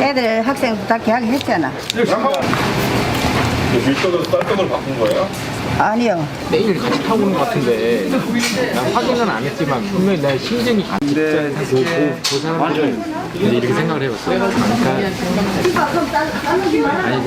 애들 학생 부탁 계약 했잖아. 잠깐. 네, 밀도도 쌀떡으로 바꾼 거예요? 아니요. 내일 같이 타고 오는 것 같은데 난 확인은 안 했지만 분명히 내 심증이 같은 그, 그, 그 사람들은 이제 이렇게 생각을 해봤어요. 그러니까 아니